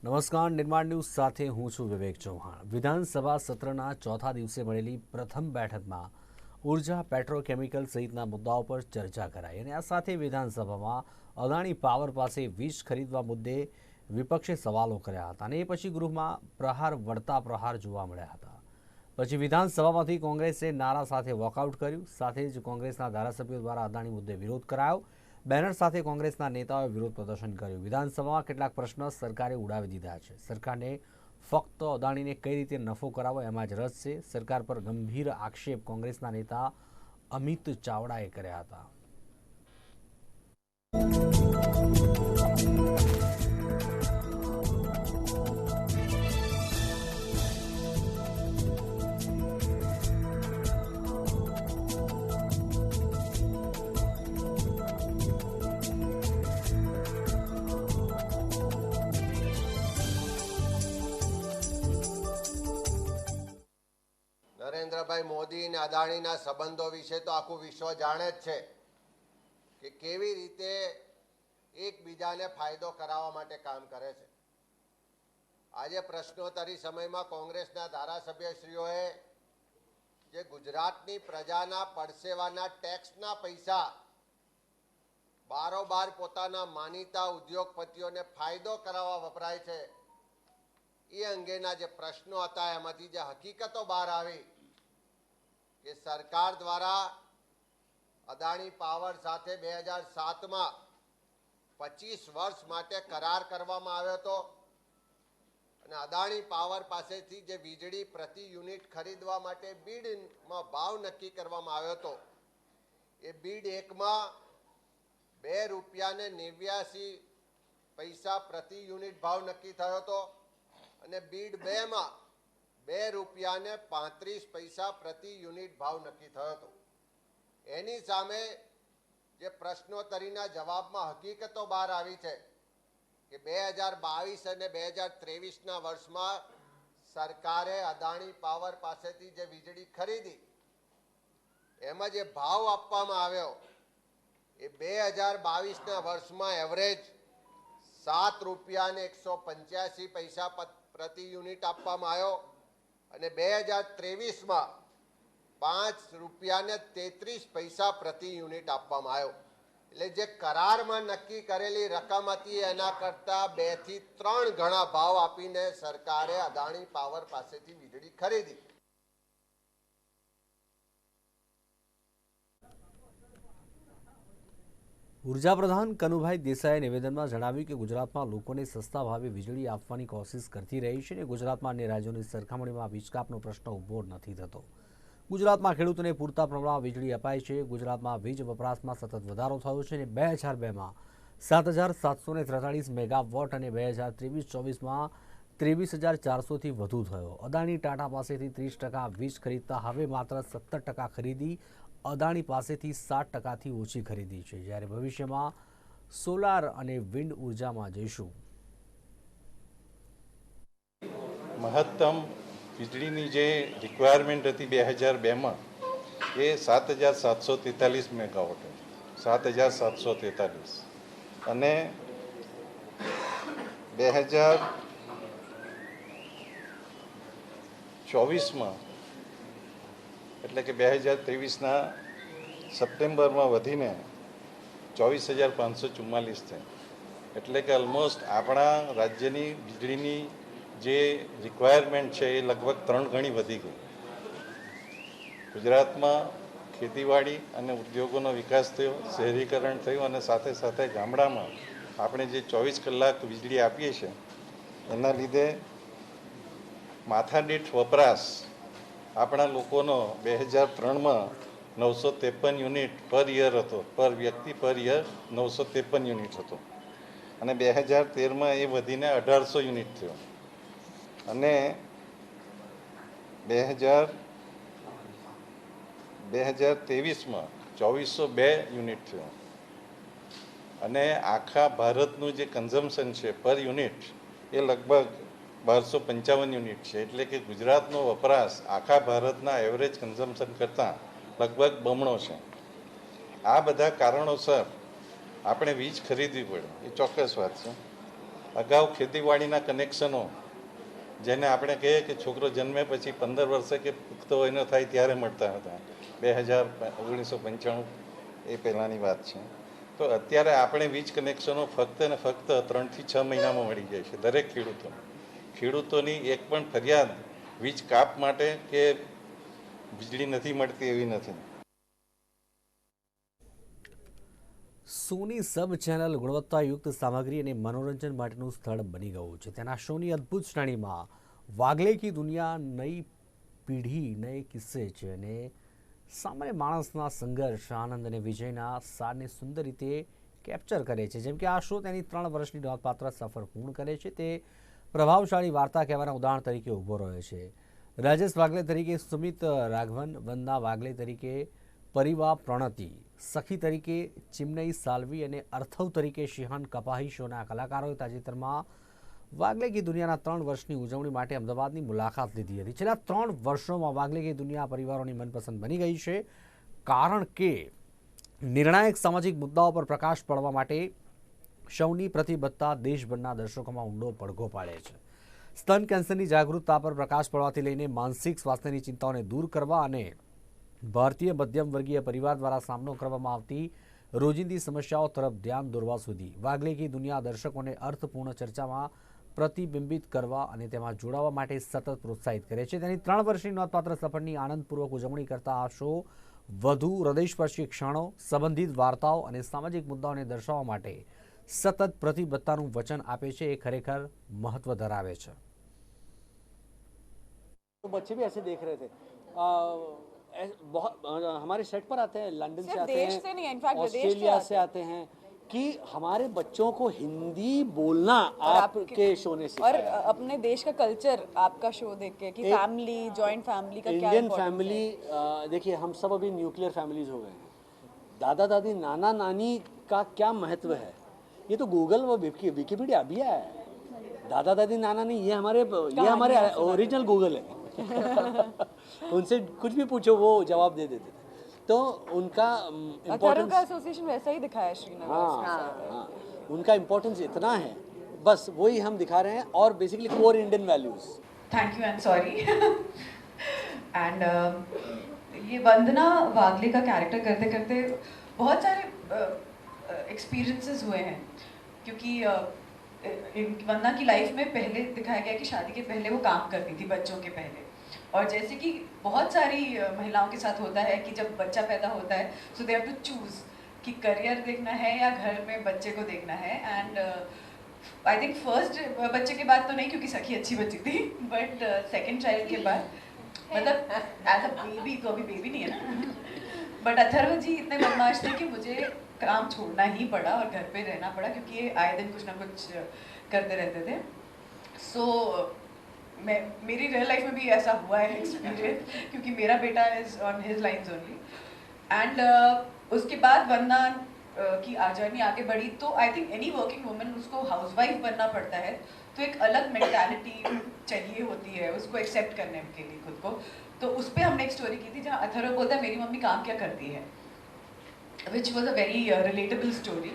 નમસ્કાર, નિર્માણ ન્યૂઝ સાથે હું છું વિવેક ચૌહાણ. વિધાનસભા સત્રના ચોથા દિવસે મળેલી પ્રથમ બેઠકમાં ઊર્જા પેટ્રોકેમિકલ સહિતના મુદ્દાઓ પર ચર્ચા કરાઈ અને આ સાથે વિધાનસભામાં અદાણી પાવર પાસે વીજ ખરીદવા મુદ્દે વિપક્ષે સવાલો કર્યા હતા અને એ પછી ગૃહમાં પ્રહાર વળતા પ્રહાર જોવા મળ્યા હતા. પછી વિધાનસભામાંથી કોંગ્રેસે નારા સાથે વોકઆઉટ કર્યું, સાથે જ કોંગ્રેસના ધારાસભ્યો દ્વારા અદાણી મુદ્દે વિરોધ કરાયો બેનર સાથે કોંગ્રેસના નેતાઓએ વિરોધ પ્રદર્શન કર્યું. વિધાનસભામાં કેટલાક પ્રશ્ન સરકારે ઉડાવી દીધા છે. સરકારને ફક્ત અદાણીને કઈ રીતે નફો કરાવો એમાં જ રસ છે. સરકાર પર ગંભીર આક્ષેપ કોંગ્રેસના નેતા અમિત ચાવડાએ કર્યા હતા. નરેન્દ્રભાઈ મોદી અને અદાણીના સંબંધો વિશે તો આખું વિશ્વ જાણે જ છે કે કેવી રીતે એકબીજાને ફાયદો કરાવવા માટે કામ કરે છે. આજે પ્રશ્નોત્તરી સમયમાં કોંગ્રેસના ધારાસભ્યશ્રીઓએ જે ગુજરાતની પ્રજાના પડસેવાના ટેક્સના પૈસા બારોબાર પોતાના માનીતા ઉદ્યોગપતિઓને ફાયદો કરાવવા વપરાય છે, એ અંગેના જે પ્રશ્નો હતા, એમાંથી જે હકીકતો બહાર આવી કે સરકાર દ્વારા અદાણી પાવર સાથે બે હજાર સાતમાં પચીસ વર્ષ માટે કરાર કરવામાં આવ્યો હતો. અને અદાણી પાવર પાસેથી જે વીજળી પ્રતિ યુનિટ ખરીદવા માટે બીડમાં ભાવ નક્કી કરવામાં આવ્યો હતો. એ બીડ એકમાં બે રૂપિયાને નેવ્યાસી પૈસા પ્રતિ યુનિટ ભાવ નક્કી થયો હતો. અને બીડ બે માં બે રૂપિયાને પાંત્રીસ પૈસા પ્રતિ યુનિટ ભાવ નક્કી થયો હતો. એની સામે જે પ્રશ્નોત્તરીના જવાબમાં હકીકતો બહાર આવી છે કે બે હજાર બાવીસ અને બે હજાર ત્રેવીસના વર્ષમાં સરકારે અદાણી પાવર પાસેથી જે વીજળી ખરીદી, એમાં જે ભાવ આપવામાં આવ્યો, એ બે હજાર બાવીસના વર્ષમાં એવરેજ સાત રૂપિયાને એકસો પંચ્યાસી પૈસા પ્રતિ યુનિટ આપવામાં આવ્યો. અને બે હજાર ત્રેવીસમાં પાંચ રૂપિયાને તેત્રીસ પૈસા પ્રતિ યુનિટ આપવામાં આવ્યો. એટલે જે કરારમાં નક્કી કરેલી રકમ હતી, એના કરતાં બેથી ત્રણ ગણા ભાવ આપીને સરકારે અદાણી પાવર પાસેથી વીજળી ખરીદી. ઊર્જા પ્રધાન કનુભાઈ દેસાઈએ નિવેદનમાં જણાવ્યું કે ગુજરાતમાં લોકોને સસ્તા ભાવે વીજળી આપવાની કોશિશ કરતી રહી છે અને ગુજરાતમાં અન્ય રાજ્યોની સરખામણીમાં વીજ કાપનો પ્રશ્ન ઊભો નથી થતો. ગુજરાતમાં ખેડૂતોને પૂરતા પ્રમાણમાં વીજળી અપાય છે. ગુજરાતમાં વીજ વપરાશમાં સતત વધારો થયો છે અને બે હજાર બેમાં સાત હજાર સાતસો ને ત્રેતાળીસ મેગાવોટ અને બે હજાર ત્રેવીસ ચોવીસમાં ત્રેવીસ હજાર ચારસોથી વધુ થયો. અદાણી ટાટા પાસેથી ત્રીસ ટકા વીજ ખરીદતા હવે માત્ર સત્તર ટકા ખરીદી અદાણી પાસેથી સાત ટકાથી ઓછી ખરીદી છે. જ્યારે ભવિષ્યમાં સોલાર અને વિન્ડ ઉર્જામાં જઈશું. મહત્તમ વીજળીની જે રિક્વાયરમેન્ટ હતી બે હજાર બેમાં, એ સાત હજાર સાતસો તેતાલીસ મેગાવોટ સાત હજાર સાતસો તેતાલીસ. અને બે હજાર ચોવીસમાં એટલે કે બે હજાર ત્રેવીસના સપ્ટેમ્બરમાં વધીને ચોવીસ હજાર પાંચસો ચુમ્માલીસ થઈ એટલે કે ઓલમોસ્ટ આપણા રાજ્યની વીજળીની જે રિક્વાયરમેન્ટ છે એ લગભગ ત્રણ ગણી વધી ગઈ. ગુજરાતમાં ખેતીવાડી અને ઉદ્યોગોનો વિકાસ થયો, શહેરીકરણ થયું અને સાથે સાથે ગામડામાં આપણે જે ચોવીસ કલાક વીજળી આપીએ છીએ, એના લીધે માથાદીઠ વપરાશ આપણા લોકોનો બે હજાર ત્રણમાં નવસો ત્રેપન યુનિટ પર યર હતો. પર વ્યક્તિ પર યર નવસો ત્રેપન યુનિટ હતો. અને બે હજાર તેરમાં એ વધીને અઢારસો યુનિટ થયો. અને બે હજાર બે હજાર ત્રેવીસમાં ચોવીસો બે યુનિટ થયો. અને આખા ભારતનું જે કન્ઝમ્પશન છે પર યુનિટ એ લગભગ બારસો પંચાવન યુનિટ છે, એટલે કે ગુજરાતનો વપરાશ આખા ભારતના એવરેજ કન્ઝમ્પશન કરતાં લગભગ બમણો છે. આ બધા કારણોસર આપણે વીજ ખરીદવી પડે. એ ચોક્કસ વાત છે. અગાઉ ખેતીવાડીના કનેક્શનો, જેને આપણે કહીએ કે છોકરો જન્મે પછી પંદર વર્ષે કે પુખ્ત વયનો થાય ત્યારે મળતા હતા. બે હજાર ઓગણીસો પંચાણું એ પહેલાંની વાત છે. તો અત્યારે આપણે વીજ કનેક્શનો ફક્ત ને ફક્ત ત્રણથી છ મહિનામાં મળી જાય છે દરેક ખેડૂતો ખેડૂતોની એક પણ ફરિયાદ વીજ કાપ માટે કે વીજળી નથી મળતી એવી નથી. સોની સબ ચેનલ ગુણવત્તાયુક્ત સામગ્રી અને મનોરંજન માટેનું સ્થળ બની ગયું છે. તેના શોની અદ્ભુત શ્રેણીમાં વાગલે કી દુનિયા નઈ પીઢી નઈ કિસ્સે છે અને સામાન્ય માણસના સંઘર્ષ, આનંદ અને વિજયના સારને સુંદર રીતે કેપ્ચર કરે છે. જેમ કે આ શો તેની ત્રણ વર્ષની નોંધપાત્ર સફર પૂર્ણ કરે છે. તે પ્રભાવશાળી વાર્તા કહેવાના ઉદાહરણ તરીકે ઊભો રહ્યો છે. રાજેશ વાગલે તરીકે સુમિત રાઘવન, વંદના વાગલે તરીકે પરિવા પ્રણતિ, સખી તરીકે ચિમનઈ સાલવી અને અર્થવ તરીકે શિહાન કપાહી શોના કલાકારોએ તાજેતરમાં વાગલે કી દુનિયાના ત્રણ વર્ષની ઉજવણી માટે અમદાવાદની મુલાકાત લીધી હતી. છેલ્લા ત્રણ વર્ષોમાં વાગલે કી દુનિયા પરિવારોની મનપસંદ બની ગઈ છે. કારણ કે નિર્ણાયક સામાજિક મુદ્દાઓ પર પ્રકાશ પાડવા માટે શવની પ્રતિબદ્ધતા દેશભરના દર્શકોમાં ઊંડો પડઘો પાડે છે. સ્તન કેન્સરની જાગૃતતા પર પ્રકાશ પડવાથી લઈને માનસિક સ્વાસ્થ્યની ચિંતાઓને દૂર કરવા અને ભારતીય મધ્યમ વર્ગીય પરિવાર દ્વારા સામનો કરવામાં આવતી રોજિંદી સમસ્યાઓ તરફ ધ્યાન દોરવા સુધી વાગલે કી દુનિયા દર્શકોને અર્થપૂર્ણ ચર્ચામાં પ્રતિબિંબિત કરવા અને તેમાં જોડાવા માટે સતત પ્રોત્સાહિત કરે છે. તેની ત્રણ વર્ષની નોંધપાત્ર સફળની આનંદપૂર્વક ઉજવણી કરતા આ શો વધુ હૃદયસ્પર્શી ક્ષણો, સંબંધિત વાર્તાઓ અને સામાજિક મુદ્દાઓને દર્શાવવા માટે સતત પ્રતિબદ્ધતાનું વચન આપે છે એ ખરેખર મહત્વ ધરાવે છે तो बच्चे भी ऐसे देख रहे थे आ, ऐ- बहुत आ, हमारे सेट पर आते हैं लंदन से सिर्फ आते देश हैं से नहीं, in fact विदेश से ऑस्ट्रेलिया आते से आते हैं कि हमारे बच्चों को हिंदी बोलना और आपके शो ने और सिखाया अपने देश का कल्चर आपका शो देख के कि एक- फैमिली जॉइंट फैमिली का क्या इंडियन importance है? फैमिली आ, देखिए हम सब अभी न्यूक्लियर फैमिलीज हो गए हैं दादा दादी नाना नानी का क्या महत्व है ये तो गूगल व विकी- विकिपीडिया अभी आया है। दादा दादी नाना नहीं ये हमारे ये हमारे ओरिजिनल गूगल है। उनसे कुछ भी पूछो वो जवाब दे देते थे। तो उनका इम्पोर्टेंस का एसोसिएशन वैसा ही दिखाया श्रीनगर हाँ, में। हाँ उनका इम्पोर्टेंस इतना है। बस वही हम दिखा रहे हैं और basically core Indian values thank you and sorry and ये वंदना वागले का कैरेक्टर करते करते बहुत सारे एक्सपीरियंसेस हुए हैं। क्योंकि वंदना की लाइफ में पहले दिखाया गया कि शादी के पहले वो काम करती थी, बच्चों के पहले। और जैसे कि बहुत सारी महिलाओं के साथ होता है कि जब बच्चा पैदा होता है so they have to choose कि करियर देखना है या घर में बच्चे को देखना है। एंड आई थिंक फ़र्स्ट बच्चे के बाद तो नहीं, क्योंकि सखी अच्छी बच्ची थी। बट सेकेंड चाइल्ड के बाद मतलब एज अ बेबी तो अभी बेबी नहीं है ना। बट अथर्व जी इतने बदमाश थे कि मुझे काम छोड़ना ही पड़ा और घर पे रहना पड़ा क्योंकि ये आए दिन कुछ ना कुछ करते रहते थे। सो so, मैं मेरी रियल लाइफ में भी ऐसा हुआ है एक्सपीरियंस क्योंकि मेरा बेटा is on his lines only and उसके बाद वंदना uh, की आ जर्नी आगे बढ़ी तो I think any working woman उसको हाउसवाइफ बनना पड़ता है। तो एक अलग मेंटालिटी चाहिए होती है उसको एक्सेप्ट करने के लिए खुद को। तो उस पर हमने एक स्टोरी की थी जहाँ अथर्व बोलता है मेरी मम्मी काम क्या करती है? Which was a very relatable story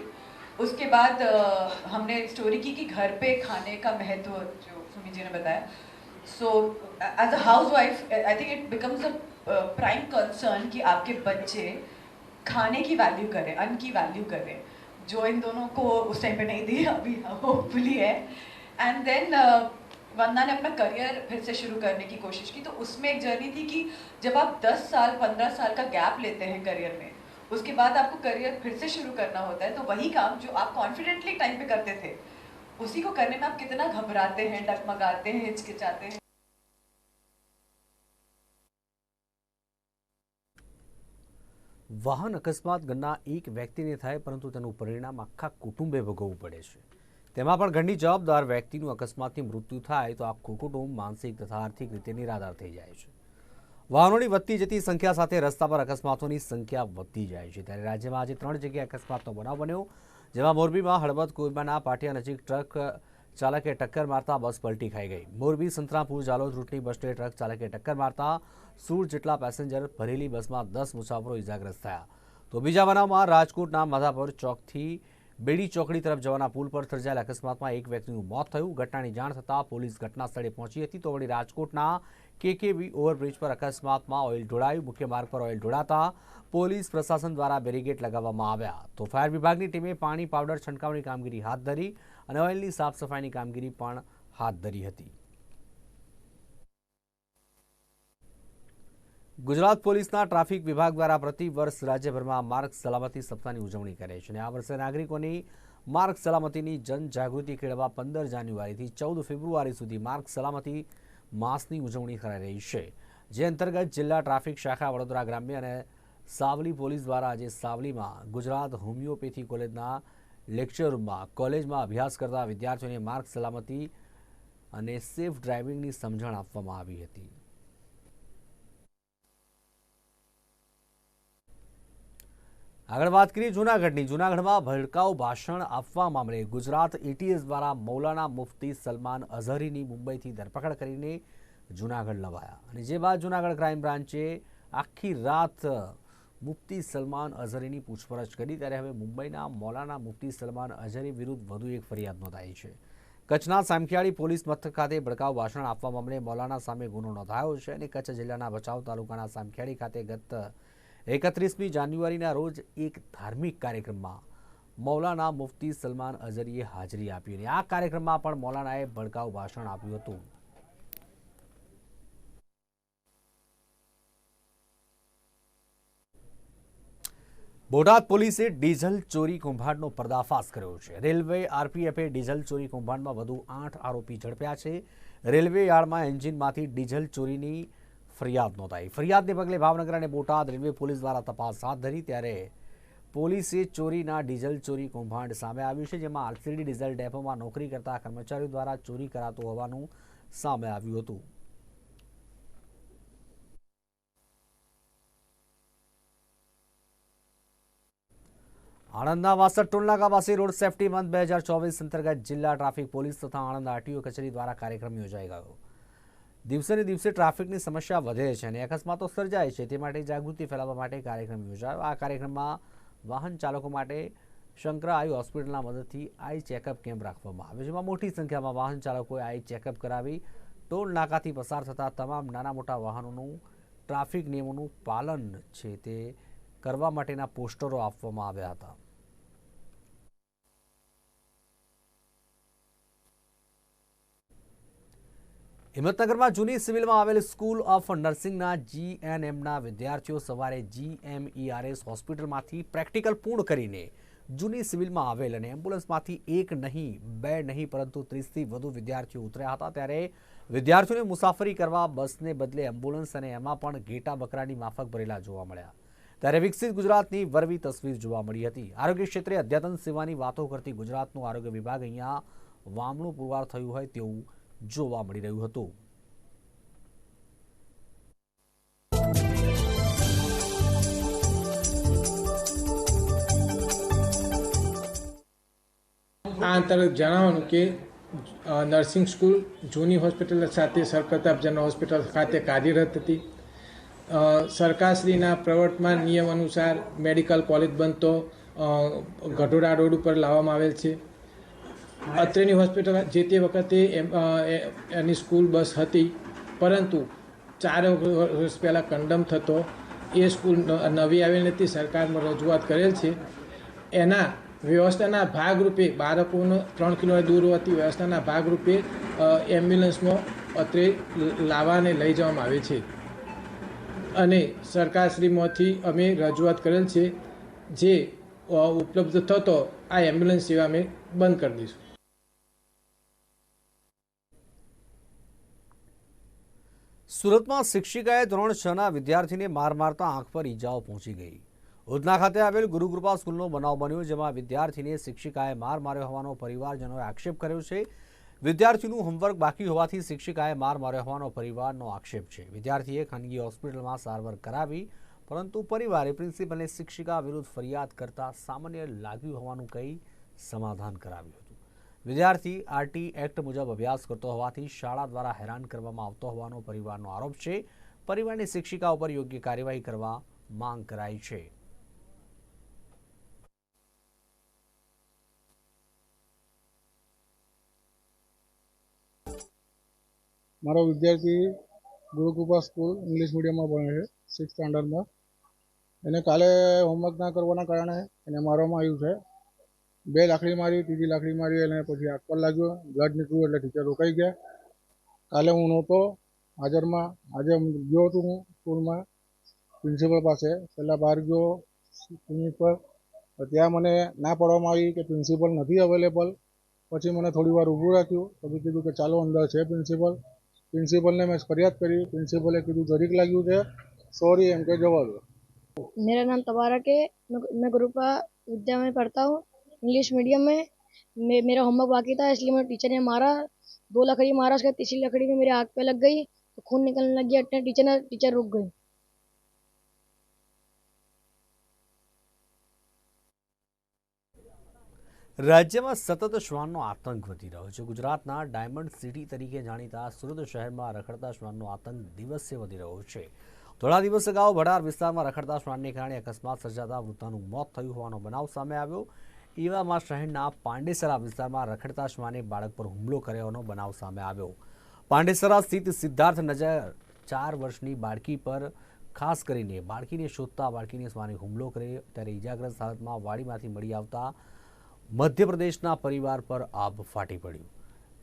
उसके बाद uh, हमने स्टोरी की कि घर पे खाने का महत्व जो सुमी जी ने बताया. So as a housewife I think it becomes a prime concern कि आपके बच्चे खाने की वैल्यू करें अन्न की वैल्यू करें जो इन दोनों को उस टाइम पे नहीं दी अभी होपफुली है. एंड देन वंदना ने अपना करियर फिर से शुरू करने की कोशिश की. तो उसमें एक जर्नी थी कि जब आप 10 साल 15 साल का गैप लेते हैं करियर में उसके बाद आपको करियर फिर से शुरू करना होता है तो वही काम जो आप कॉन्फिडेंटली टाइम पे करते थे उसी को करने में आप कितना घबराते हैं डगमगाते हैं हिचकिचाते हैं વાહન અકસ્માત ઘરના એક વ્યક્તિને થાય પરંતુ તેનું પરિણામ આખા કુટુંબે ભોગવવું પડે છે તેમાં પણ ઘરની જવાબદાર વ્યક્તિનું અકસ્માતથી મૃત્યુ થાય તો આખું કુટુંબ માનસિક તથા આર્થિક રીતે નિરાધાર થઈ જાય છે વાહનોની વધતી જતી સંખ્યા સાથે રસ્તા પર અકસ્માતોની સંખ્યા વધતી જાય છે. ત્યારે રાજ્યમાં આજે ત્રણ જગ્યાએ અકસ્માતનો બનાવ બન્યો, જેમાં મોરબીમાં હળવદ કોઈબાના પાટિયા નજીક ટ્રક ચાલકે ટક્કર મારતા બસ પલટી ખાઈ ગઈ. મોરબી, સંતરામપુર, જાલોદ રૂટની બસને ટ્રક ચાલકે ટક્કર મારતા સોળ જેટલા પેસેન્જર ભરેલી બસમાં દસ મુસાફરો ઇજાગ્રસ્ત થયા. તો બીજા બનાવમાં રાજકોટના માધાપર ચોકથી બેડી ચોકડી તરફ જવાના પુલ પર સર્જાયેલા અકસ્માતમાં એક વ્યક્તિનું મોત થયું. ઘટનાની જાણ થતાં પોલીસ ઘટના સ્થળે પહોંચી હતી તો વળી રાજકોટના કેકેવી ઓવરબ્રિજ પર અકસ્માતમાં ઓઇલ ઢોળાયું. મુખ્ય માર્ગ પર ઓઇલ ઢોળાતા પોલીસ પ્રશાસન દ્વારા બેરીગેટ લગાવવામાં આવ્યા. તો ફાયર વિભાગની ટીમે પાણી, પાવડર, છંટકાવની કામગીરી હાથ ધરી અને ઓઇલની સાફ સફાઈની કામગીરી પણ હાથ ધરી હતી. ગુજરાત પોલીસના ટ્રાફિક વિભાગ દ્વારા પ્રતિ વર્ષ રાજ્યભરમાં માર્ગ સલામતી સપ્તાહની ઉજવણી કરે છે અને આ વર્ષે નાગરિકોની માર્ગ સલામતીની જનજાગૃતિ કેળવવા પંદર જાન્યુઆરીથી ચૌદ ફેબ્રુઆરી સુધી માર્ગ સલામતી માસની ઉજવણી કરાઈ રહી છે. જે અંતર્ગત જિલ્લા ટ્રાફિક શાખા વડોદરા ગ્રામ્ય અને સાવલી પોલીસ દ્વારા આજે સાવલીમાં ગુજરાત હોમિયોપેથી કોલેજના લેક્ચર રૂમમાં કોલેજમાં અભ્યાસ કરતા વિદ્યાર્થીઓને માર્ગ સલામતી અને સેફ ડ્રાઇવિંગની સમજણ આપવામાં આવી હતી. આગળ વાત કરીએ જૂનાગઢની. જૂનાગઢમાં ભડકાઉ ભાષણ આપવા મામલે ગુજરાત એટીએસ દ્વારા મૌલાના મુફતી સલમાન અઝહરીની મુંબઈથી ધરપકડ કરીને જૂનાગઢ લવાયા. અને જે બાદ જૂનાગઢ ક્રાઇમ બ્રાન્ચે આખી રાત મુફતી સલમાન અઝહરીની પૂછપરછ કરી, ત્યારે હવે મુંબઈના મૌલાના મુફતી સલમાન અઝહરી વિરુદ્ધ વધુ એક ફરિયાદ નોંધાઈ છે. કચ્છના સામખિયાળી પોલીસ મથક ખાતે ભડકાઉ ભાષણ આપવા મામલે મૌલાના સામે ગુનો નોંધાયો છે અને કચ્છ જિલ્લાના ભચાઉ તાલુકાના સામખિયાળી ખાતે ગત એકત્રીસમી જાન્યુઆરીના રોજ એક ધાર્મિક કાર્યક્રમમાં મૌલાના મુફતી સલમાન અઝરીએ હાજરી આપી અને આ કાર્યક્રમમાં પણ મૌલાનાએ ભડકાઉ ભાષણ આપ્યું હતું. બોટાદ પોલીસે ડીઝલ ચોરી કૌભાંડનો પર્દાફાશ કર્યો છે. રેલવે આરપીએફે ડીઝલ ચોરી કૌભાંડમાં વધુ આઠ આરોપી ઝડપ્યા છે. રેલવે યાર્ડમાં એન્જિનમાંથી ડીઝલ ચોરીની ફરિયાદ નોંધાઈ. ફરિયાદને પગલે ભાવનગર અને બોટાદ રેલવે પોલીસ દ્વારા તપાસ હાથ ધરી ત્યારે પોલીસે ચોરીના ડીઝલ ચોરી કૌભાંડ સામે આવ્યું છે, જેમાં આરસીડી ડીઝલ ડેપોમાં નોકરી કરતા કર્મચારીઓ દ્વારા ચોરી કરાતું હોવાનું સામે આવ્યું હતું. આણંદના વાસઠ ટોલનાકા પાસે રોડ સેફટી મંથ બે હજાર ચોવીસ અંતર્ગત જિલ્લા ટ્રાફિક પોલીસ તથા આણંદ આરટીઓ કચેરી દ્વારા કાર્યક્રમ યોજાઈ ગયો. દિવસે ને દિવસે ટ્રાફિકની સમસ્યા વધે છે અને અકસ્માતો સર્જાય છે. તે માટે જાગૃતિ ફેલાવવા માટે કાર્યક્રમ યોજાયો. આ કાર્યક્રમમાં વાહન ચાલકો માટે શંકરા આઈ હોસ્પિટલના મદદથી આઈ ચેકઅપ કેમ્પ રાખવામાં આવ્યો, જેમાં મોટી સંખ્યામાં વાહન ચાલકોએ આઈ ચેકઅપ કરાવી ટોલ નાકાથી પસાર થતા તમામ નાના મોટા વાહનોનું ટ્રાફિક નિયમોનું પાલન છે તે કરવા માટેના પોસ્ટરો આપવામાં આવ્યા હતા. હિંમતનગરમાં જૂની સિવિલમાં આવેલ સ્કૂલ ઓફ નર્સિંગના જીએનએમના વિદ્યાર્થીઓ સવારે જીએમઈઆરએસ હોસ્પિટલમાંથી પ્રેક્ટિકલ પૂર્ણ કરીને જૂની સિવિલમાં આવેલ અને એમ્બ્યુલન્સમાંથી એક નહીં, બે નહીં, પરંતુ ત્રીસથી વધુ વિદ્યાર્થીઓ ઉતર્યા હતા. ત્યારે વિદ્યાર્થીઓને મુસાફરી કરવા, બસને બદલે એમ્બ્યુલન્સ અને એમાં પણ ઘેટા બકરાની માફક ભરેલા જોવા મળ્યા. ત્યારે વિકસિત ગુજરાતની વરવી તસવીર જોવા મળી હતી. આરોગ્ય ક્ષેત્રે અદ્યતન સેવાની વાતો કરતી ગુજરાતનું આરોગ્ય વિભાગ અહીંયા વામણું પુરવાર થયું હોય તેવું જોવા મળી રહ્યું હતું. આ અંતર્ગત જણાવવાનું કે નર્સિંગ સ્કૂલ જૂની હોસ્પિટલ સાથે સરપ્રતાપ જન હોસ્પિટલ ખાતે કાર્યરત હતી. સરકારશ્રીના પ્રવર્તમાન નિયમ અનુસાર મેડિકલ કોલેજ બનતો ગઢોડા રોડ ઉપર લાવવામાં આવેલ છે. અત્રેની હોસ્પિટલ જે તે વખતે એની સ્કૂલ બસ હતી, પરંતુ ચાર વર્ષ પહેલાં કંડમ થતો, એ સ્કૂલ નવી આવેલી નથી સરકારમાં રજૂઆત કરેલ છે. એના વ્યવસ્થાના ભાગરૂપે બાળકોને ત્રણ કિલોમીટર દૂર હોવાથી વ્યવસ્થાના ભાગરૂપે એમ્બ્યુલન્સનો અત્રે લાવવાને લઈ જવામાં આવે છે. અને સરકારશ્રીમાંથી અમે રજૂઆત કરેલ છે, જે ઉપલબ્ધ થતો આ એમ્બ્યુલન્સ સેવા અમે બંધ કરી દઈશું. સુરતમાં શિક્ષિકાએ ધોરણ છના વિદ્યાર્થીને માર મારતા આંખ પર ઈજાઓ પહોંચી ગઈ. ઉધના ખાતે આવેલ ગુરુકૃપા સ્કૂલનો બનાવ બન્યો જેમાં વિદ્યાર્થીને શિક્ષિકાએ માર માર્યો હોવાનો પરિવારજનોએ આક્ષેપ કર્યો છે. વિદ્યાર્થીનું હોમવર્ક બાકી હોવાથી શિક્ષિકાએ માર માર્યો હોવાનો પરિવારનો આક્ષેપ છે. વિદ્યાર્થીએ ખાનગી હોસ્પિટલમાં સારવાર કરાવી, પરંતુ પરિવારે પ્રિન્સિપલને શિક્ષિકા વિરુદ્ધ ફરિયાદ કરતા સામાન્ય લાગ્યું હોવાનું કહી સમાધાન કરાવ્યું વિદ્યાર્થી આરટી એક્ટ મુજબ અભ્યાસ કરતો હોવાથી શાળા દ્વારા હેરાન કરવામાં આવતો હોવાનો પરિવારનો આરોપ છે. પરિવારની શિક્ષિકા ઉપર યોગ્ય કાર્યવાહી કરવા માંગ કરાઈ છે. મારો વિદ્યાર્થી ગુરુકૃપા સ્કૂલ ઇંગ્લિશ મીડિયમમાં ભણે છે સિક્સ સ્ટાન્ડર્ડમાં એને કાલે હોમવર્ક ના કરવાના કારણે એને મારવામાં આવ્યું છે. બે લાકડી મારી ત્રીજી લાકડી મારી અને પછી આગ પર લાગ્યો બ્લડ નીકળ્યું એટલે ટીચર રોકાઈ ગયા કાલે હું નહોતો હાજરમાં આજે હું ગયો હતો હું સ્કૂલમાં પ્રિન્સિપલ પાસે પહેલાં બહાર ગયો ક્લિનિક પર તો ત્યાં મને ના પાડવામાં આવી કે પ્રિન્સિપલ નથી અવેલેબલ પછી મને થોડી વાર ઊભું રાખ્યું પછી કીધું કે ચાલો અંદર છે પ્રિન્સિપલ પ્રિન્સિપલને મેં ફરિયાદ કરી પ્રિન્સિપલે કીધું જરીક લાગ્યું છે સોરી એમ કે જવા દો मेरा नाम तबारक है मैं मैं गुरुपा विद्या में पढ़ता हूँ इंग्लिश मीडियम में मे, मेरा होमवर्क बाकी था इसलिए मेरे टीचर ने मारा दो लकड़ी मारा उसके बाद तीसरी लकड़ी में मेरे आग पे लग गई तो खून निकलने लग गया इतने टीचर ने टीचर रुक गई રાજ્યમાં સતત શ્વાનનો આતંક વધી રહ્યો છે ગુજરાતના ડાયમંડ સિટી તરીકે જાણીતા સુરત શહેરમાં રખડતા શ્વાનનો આતંક દિવસે વધી રહ્યો છે થોડા દિવસ અગાઉ ભડાર વિસ્તારમાં રખડતા શ્વાનને કારણે અકસ્માત સર્જાતા વૃદ્ધાનું મોત થયું હોવાનો બનાવ સામે આવ્યો એવામાં શહેરના પાંડેસરા વિસ્તારમાં રખડતા શ્વાને બાળક પર હુમલો કર્યાનો બનાવ સામે આવ્યો. પાંડેસરા સ્થિત સિદ્ધાર્થ નજર ચાર વર્ષની બાળકી પર ખાસ કરીને બાળકીને શોધતા બાળકીને શ્વાને હુમલો કર્યો. ત્યારે ઇજાગ્રસ્ત હાલતમાં વાડીમાંથી મળી આવતા મધ્યપ્રદેશના પરિવાર પર આબ ફાટી પડ્યું.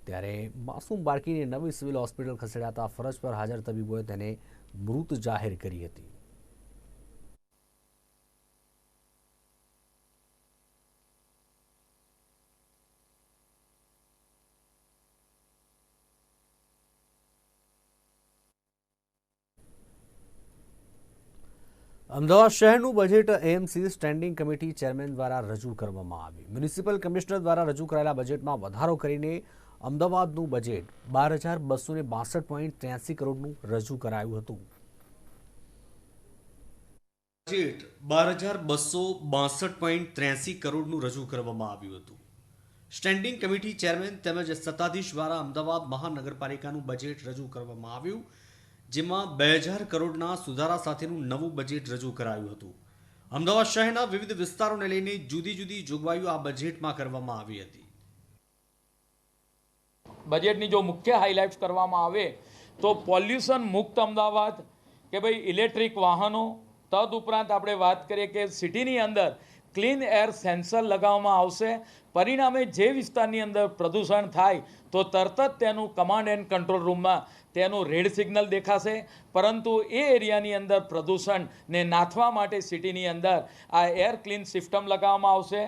ત્યારે માસૂમ બાળકીને નવી સિવિલ હોસ્પિટલ ખસેડાતા ફરજ પર હાજર તબીબોએ તેને મૃત જાહેર કરી હતી. અમદાવાદ શહેરનું budget AMC standing committee chairman દ્વારા રજૂ કરવામાં આવ્યું મ્યુનિસિપલ કમિશનર દ્વારા રજૂ કરાયેલા બજેટમાં વધારો કરીને અમદાવાદનું બજેટ બાર હજાર બસો ને બાસઠ પોઈન્ટ ત્ર્યાસી કરોડનું રજૂ કરાયું હતું. બજેટ બાર હજાર બસો બાસઠ પોઈન્ટ ત્ર્યાસી કરોડનું રજૂ કરવામાં આવ્યું હતું. સ્ટેન્ડિંગ કમિટી ચેરમેન તેમજ સત્તાધીશ દ્વારા અમદાવાદ મહાનગરપાલિકાનું બજેટ રજૂ કરવામાં આવ્યું. જેમાં બે હજાર કરોડના સુધારા સાથેનું નવું બજેટ રજૂ કરાયું હતું. અમદાવાદ શહેરના વિવિધ વિસ્તારોને લઈને જુદી જુદી જોગવાઈઓ આ બજેટમાં કરવામાં આવી હતી. બજેટની જો મુખ્ય હાઇલાઇટ્સ કરવામાં આવે, તો પોલ્યુશન મુક્ત અમદાવાદ કે ભાઈ ઇલેક્ટ્રિક વાહનો, તદ ઉપરાંત આપણે વાત કરીએ કે સિટીની અંદર ક્લીન એર સેન્સર લગાવવામાં આવશે. પરિણામે જે વિસ્તારની અંદર પ્રદૂષણ થાય, તો તરત જ તેનું કમાન્ડ એન્ડ કંટ્રોલ રૂમમાં તેનું રેડ સિગ્નલ દેખાશે. પરંતુ એ એરિયાની અંદર પ્રદૂષણને નાથવા માટે સિટીની અંદર આ એર ક્લીન સિસ્ટમ લગાવવામાં આવશે.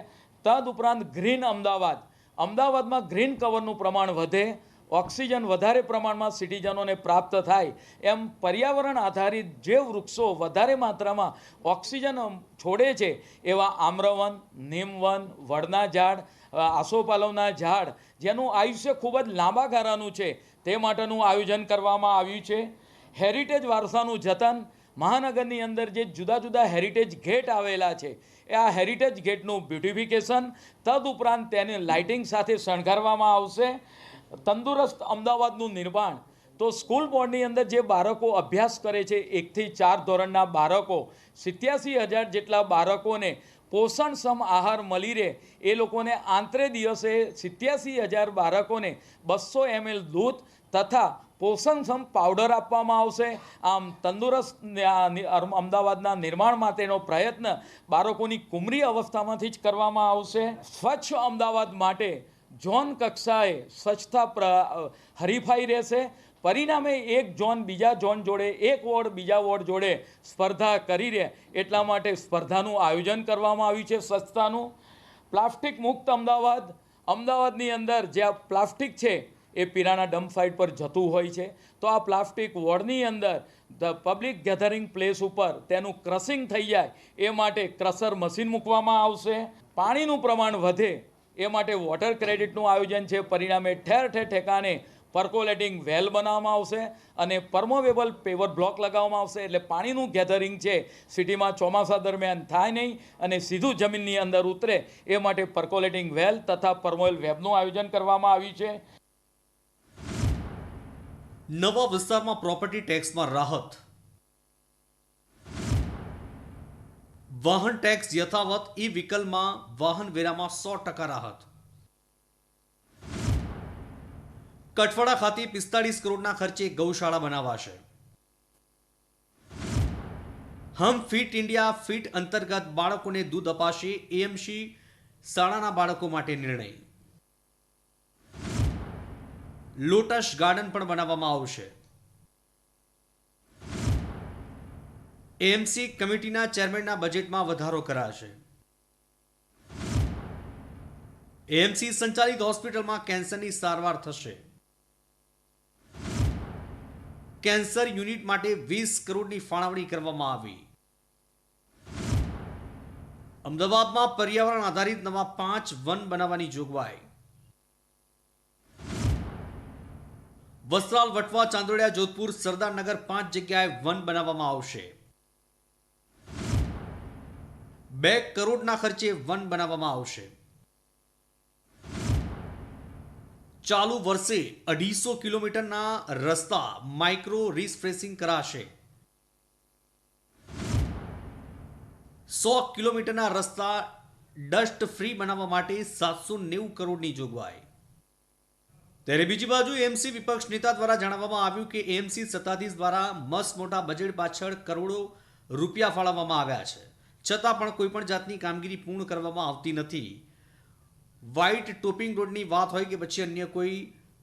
તદ ઉપરાંત ગ્રીન અમદાવાદ. અમદાવાદમાં ગ્રીન કવરનું પ્રમાણ વધે. ઓક્સિજન વધારે પ્રમાણમાં સિટીજનોને પ્રાપ્ત થાય. એમ પર્યાવરણ આધારિત જે વૃક્ષો વધારે માત્રામાં ઓક્સિજન છોડે છે, એવા આમ્રવન, નીમવન, વડના ઝાડ આસોપાલવના ઝાડ, જેનું આયુષ્ય ખૂબ જ લાંબા ગાળાનું છે. તે માટેનું આયોજન કરવામાં આવ્યું છે. હેરિટેજ વારસાનું જતન મહાનગરની અંદર જે જુદા જુદા હેરિટેજ ગેટ આવેલા છે, એ આ હેરિટેજ ગેટનું બ્યુટિફિકેશન તદ ઉપરાંત તેને લાઇટિંગ સાથે શણગારવામાં આવશે. તંદુરસ્ત અમદાવાદનું નિર્માણ, તો સ્કૂલ બોર્ડની અંદર જે બાળકો અભ્યાસ કરે છે એકથી ચાર ધોરણના બાળકો, સિત્યાસી હજાર જેટલા બાળકોને પોષણક્ષમ આહાર મળી રહે. એ લોકોને આંતરે દિવસે સિત્યાસી હજાર બાળકોને બસો એમએલ દૂધ તથા પોષણક્ષમ પાવડર આપવામાં આવશે. આમ તંદુરસ્ત અમદાવાદના નિર્માણ માટેનો પ્રયત્ન બાળકોની કુમરી અવસ્થામાંથી જ કરવામાં આવશે. સ્વચ્છ અમદાવાદ માટે ઝોન કક્ષાએ સ્વચ્છતા હરીફાઈ રહેશે. પરિણામે એક ઝોન બીજા ઝોન જોડે, એક વોર્ડ બીજા વોર્ડ જોડે સ્પર્ધા કરી રહે. એટલા માટે સ્પર્ધાનું આયોજન કરવામાં આવ્યું છે, સંસ્થાનું. પ્લાસ્ટિક મુક્ત અમદાવાદ. અમદાવાદની અંદર જે આ પ્લાસ્ટિક છે, એ પીરાના ડમ્પ સાઇટ પર જતું હોય છે. તો આ પ્લાસ્ટિક વોર્ડની અંદર ધ પબ્લિક ગેધરિંગ પ્લેસ ઉપર તેનું ક્રશિંગ થઈ જાય, એ માટે ક્રશર મશીન મૂકવામાં આવશે. પાણીનું પ્રમાણ વધે, એ માટે વોટર ક્રેડિટનું આયોજન છે. પરિણામે ઠેર ઠેર ઠેકાણે પર્કોલેટિંગ વેલ બનાવવામાં આવશે અને પરમોવેબલ પેવર બ્લોક લગાવવામાં આવશે. એટલે પાણીનું ગેધરિંગ છે સિટીમાં ચોમાસા દરમિયાન થાય નહીં અને સીધું જમીનની અંદર ઉતરે એ માટે પર્કોલેટિંગ વેલ તથા પરમોવેલ વેબનું આયોજન કરવામાં આવ્યું છે. નવા વિસ્તારમાં પ્રોપર્ટી ટેક્સમાં રાહત. વાહન ટેક્સ યથાવત ઈ વ્હીકલમાં વાહન વેરામાં સો ટકા રાહત. કઠવાડા ખાતે પિસ્તાળીસ કરોડના ખર્ચે ગૌશાળા બનાવાશે. હમ ફિટ ઇન્ડિયા ફિટ અંતર્ગત બાળકોને દૂધ અપાશે એએમસી શાળાના બાળકો માટે નિર્ણય. લોટસ ગાર્ડન પણ બનાવવામાં આવશે. એએમસી કમિટીના ચેરમેનના બજેટમાં વધારો કરાશે. એએમસી સંચાલિત હોસ્પિટલમાં કેન્સરની સારવાર થશે. કેન્સર યુનિટ માટે વીસ કરોડની ફાળવણી કરવામાં આવી. અમદાવાદમાં પર્યાવરણ આધારિત નવા પાંચ વન બનાવવાની જોગવાઈ. વસ્ત્રાલ, વટવા, ચાંદોડિયા, જોધપુર, સરદારનગર પાંચ જગ્યાએ વન બનાવવામાં આવશે. બે કરોડના ખર્ચે વન બનાવવામાં આવશે. ચાલુ વર્ષે અઢીસો કિલોમીટરના રસ્તા માઇક્રો રિસફ્રેસિંગ કરાશે. સો કિલોમીટરના રસ્તા ડસ્ટ ફ્રી બનાવવા માટે સાતસો નેવું કરોડની જોગવાઈ. ત્યારે બીજી બાજુ એમસી વિપક્ષ નેતા દ્વારા જણાવવામાં આવ્યું કે એમસી સત્તાધીશ દ્વારા મસ્ત મોટા બજેટ પાછળ કરોડો રૂપિયા ફાળવવામાં આવ્યા છે. છતાં પણ કોઈપણ જાતની કામગીરી પૂર્ણ કરવામાં આવતી નથી. વ્હાઇટ ટોપિંગ રોડની વાત હોય કે પછી અન્ય કોઈ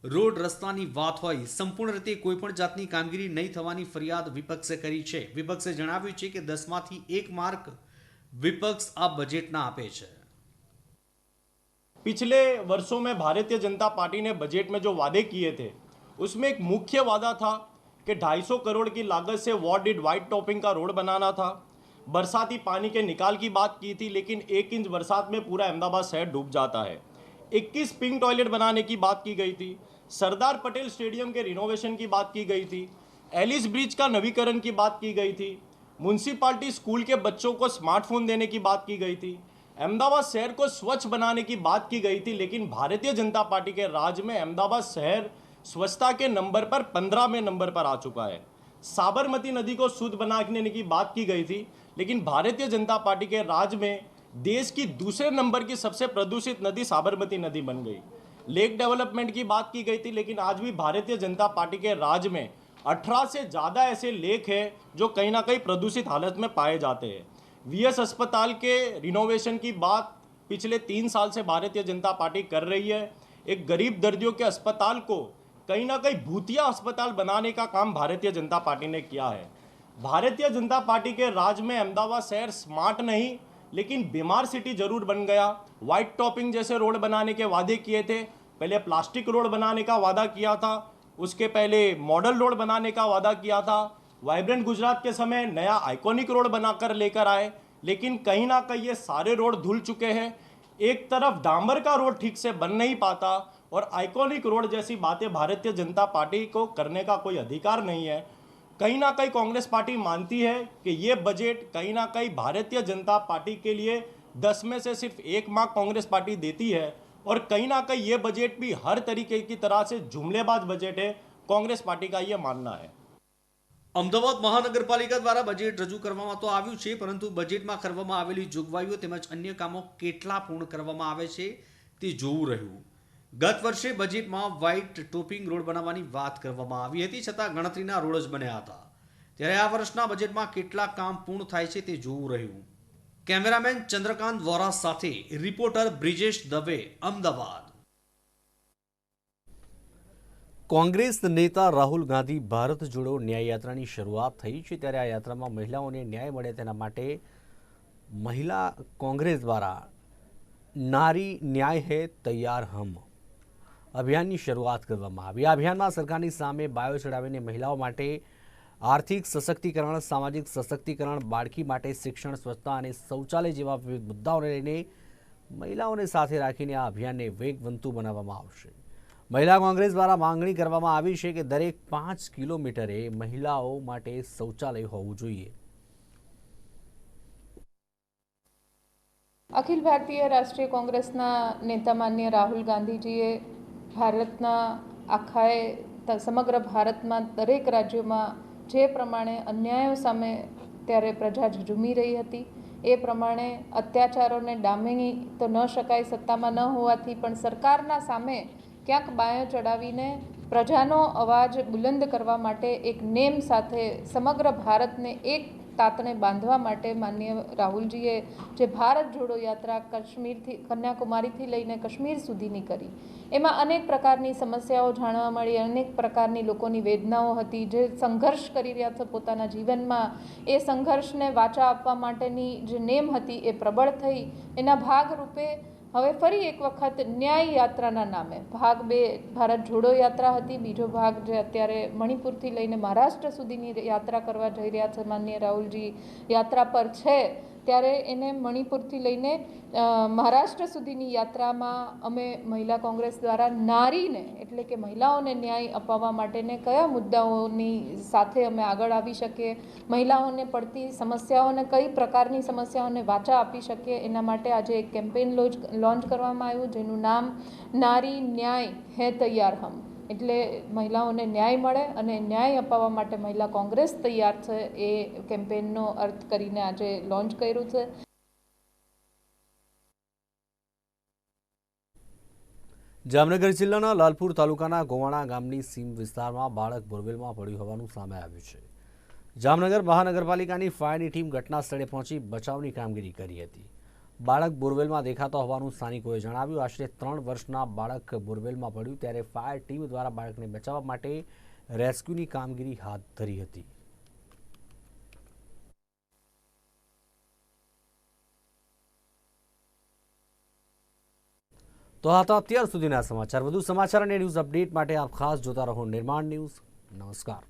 રોડ રસ્તાની વાત હોય સંપૂર્ણ રીતે કોઈ પણ જાતની કામગીરી નહીં થવાની ફરિયાદ વિપક્ષે કરી છે વિપક્ષે જણાવ્યું છે કે દસમાંથી એક માર્ક વિપક્ષ આ બજેટના આપે છે पिछले वर्षों में भारतीय जनता पार्टी ने बजट में जो वादे किए थे उसमें एक मुख्य वादा था कि 250 करोड़ की लागत से वॉट डिड वाइट टॉपिंग का रोड बनाना था बरसाती पानी के निकाल की बात की थी, लेकिन एक इंच बरसात में पूरा अहमदाबाद शहर डूब जाता है। 21 पिंक टॉयलेट बनाने की बात की गई थी। सरदार पटेल स्टेडियम के रिनोवेशन की बात की गई थी। एलिस ब्रिज का नवीकरण की बात की गई थी। म्यूनसिपाल्टी स्कूल के बच्चों को स्मार्टफ़ोन देने की बात की गई थी। अहमदाबाद शहर को स्वच्छ बनाने की बात की गई थी, लेकिन भारतीय जनता पार्टी के राज में अहमदाबाद शहर स्वच्छता के नंबर पर, पंद्रहवें नंबर पर आ चुका है। साबरमती नदी को शुद्ध बनाने की बात की गई थी। लेकिन भारतीय जनता पार्टी के राज में देश की दूसरे नंबर की सबसे प्रदूषित नदी साबरमती नदी बन गई। लेक डेवलपमेंट की बात की गई थी, लेकिन आज भी भारतीय जनता पार्टी के राज में 18 से ज़्यादा ऐसे लेक हैं जो कहीं ना कहीं प्रदूषित हालत में पाए जाते हैं। वीएस अस्पताल के रिनोवेशन की बात पिछले तीन साल से भारतीय जनता पार्टी कर रही है। एक गरीब दर्दियों के अस्पताल को कहीं ना कहीं भूतिया अस्पताल बनाने का काम भारतीय जनता पार्टी ने किया है। भारतीय जनता पार्टी के राज में अहमदाबाद शहर स्मार्ट नहीं, लेकिन बीमार सिटी ज़रूर बन गया। व्हाइट टॉपिंग जैसे रोड बनाने के वादे किए थे। पहले प्लास्टिक रोड बनाने का वादा किया था। उसके पहले मॉडल रोड बनाने का वादा किया था। वाइब्रेंट गुजरात के समय नया आइकॉनिक रोड बनाकर लेकर आए। लेकिन कहीं ना कहीं ये सारे रोड धुल चुके हैं। एक तरफ़ डांबर का रोड ठीक से बन नहीं पाता और आइकॉनिक रोड जैसी बातें भारतीय जनता पार्टी को करने का कोई अधिकार नहीं है। कहीं ना कहीं कांग्रेस पार्टी मानती है कि ये बजट कहीं ना कहीं भारतीय जनता पार्टी के लिए दस में से सिर्फ एक मार्क कांग्रेस पार्टी देती है और कहीं ना कहीं ये बजट भी हर तरीके की तरह से जुमलेबाज बजट है कांग्रेस पार्टी का ये मानना है અમદાવાદ મહાનગરપાલિકા દ્વારા બજેટ રજૂ કરવામાં તો આવ્યું છે પરંતુ બજેટમાં કરવામાં આવેલી જોગવાઈઓ તેમજ અન્ય કામો કેટલા પૂર્ણ કરવામાં આવે છે તે જોવું રહ્યું ગત વર્ષે બજેટમાં વ્હાઇટ ટોપિંગ રોડ બનાવવાની વાત કરવામાં આવી હતી, છતાં ગણતરીના રોડ જ બન્યા હતા. ત્યારે આ વર્ષના બજેટમાં કેટલા કામ પૂર્ણ થાય છે તે જોવું રહ્યું. કેમેરામેન ચંદ્રકાંત વોરા સાથે રિપોર્ટર બ્રિજેશ દવે, અમદાવાદ. કોંગ્રેસ નેતા રાહુલ ગાંધી ભારત જોડો ન્યાય યાત્રાની શરૂઆત થઈ છે, ત્યારે આ યાત્રામાં મહિલાઓને ન્યાય મળે તેના માટે મહિલા કોંગ્રેસ દ્વારા નારી ન્યાય હે તૈયાર હમ. અભિયાનની શરૂઆત કરવામાં આવી. આ અભિયાનમાં સરકારની સામે બાયો ચડાવીને મહિલાઓ માટે આર્થિક સશક્તિકરણ, સામાજિક સશક્તિકરણ, બાળકી માટે શિક્ષણ, સ્વચ્છતા અને શૌચાલય જેવા વિવિધ મુદ્દાઓને લઈને મહિલાઓને સાથે રાખીને આ અભિયાનને વેગવંતુ બનાવવામાં આવશે. મહિલા કોંગ્રેસ દ્વારા માંગણી કરવામાં આવી છે કે દરેક પાંચ કિલોમીટરે મહિલાઓ માટે શૌચાલય હોવું જોઈએ. અખિલ ભારતીય રાષ્ટ્રીય કોંગ્રેસના નેતા માન્ય રાહુલ ગાંધીજીએ ભારતના આખાએ સમગ્ર ભારતમાં દરેક રાજ્યોમાં જે પ્રમાણે અન્યાયો સામે ત્યારે પ્રજા ઝઝૂમી રહી હતી, એ પ્રમાણે અત્યાચારોને ડામી તો ન શકાય, સત્તામાં ન હોવાથી પણ સરકારના સામે ક્યાંક બાયો ચડાવીને પ્રજાનો અવાજ બુલંદ કરવા માટે એક નેમ સાથે સમગ્ર ભારતને એક તાતણે બાંધવા માટે માન્ય રાહુલજીએ જે ભારત જોડો યાત્રા કાશ્મીરથી, કન્યાકુમારીથી લઈને કાશ્મીર સુધીની કરી. એમાં અનેક પ્રકારની સમસ્યાઓ જાણવા મળી, અનેક પ્રકારની લોકોની વેદનાઓ હતી. જે સંઘર્ષ કરી રહ્યા છે પોતાના જીવનમાં, એ સંઘર્ષને વાચા આપવા માટેની જે નેમ હતી એ પ્રબળ થઈ. એના ભાગરૂપે હવે ફરી એક વખત ન્યાય યાત્રાના નામે. ભાગ બે, ભારત જોડો યાત્રા હતી. બીજો ભાગ જે અત્યારે મણિપુરથી લઈને મહારાષ્ટ્ર સુધીની યાત્રા કરવા જઈ રહ્યા છે માન્ય રાહુલજી, યાત્રા પર છે. ત્યારે એને મણિપુરથી લઈને મહારાષ્ટ્ર સુધીની યાત્રામાં અમે મહિલા કોંગ્રેસ દ્વારા નારીને, એટલે કે મહિલાઓને ન્યાય અપાવવા માટેને કયા મુદ્દાઓની સાથે અમે આગળ આવી શકીએ? મહિલાઓને પડતી સમસ્યાઓને કઈ પ્રકારની સમસ્યાઓને વાચા આપી શકીએ? એના માટે આજે એક કેમ્પેઇન લોન્ચ કરવામાં આવ્યું, જેનું નામ નારી ન્યાય હે તૈયાર હમ. એટલે મહિલાઓને ન્યાય મળે અને ન્યાય અપાવવા માટે મહિલા કોંગ્રેસ તૈયાર છે. એ કેમ્પેનનો અર્થ કરીને આજે લોન્ચ કર્યું છે. જામનગર જિલ્લાના લાલપુર તાલુકાના ગોવાણા ગામની સીમ વિસ્તારમાં બાળક બોરવેલમાં પડ્યું હોવાનું સામે આવ્યું છે. જામનગર મહાનગરપાલિકાની ફાયરની ટીમ ઘટના સ્થળે પહોંચી બચાવની કામગીરી કરી હતી. બાળક બોરવેલમાં દેખાતો હોવાનું સ્થાનિકોએ જણાવ્યું. આશરે ત્રણ વર્ષના બાળક બોરવેલમાં પડ્યું ત્યારે ફાયર ટીમ દ્વારા બાળકને બચાવવા માટે રેસ્ક્યુની કામગીરી હાથ ધરી હતી. તો આ તો અત્યાર સુધીના સમાચાર. વધુ સમાચાર અને ન્યૂઝ અપડેટ માટે આપ ખાસ જોતા રહો નિર્માણ ન્યૂઝ. નમસ્કાર.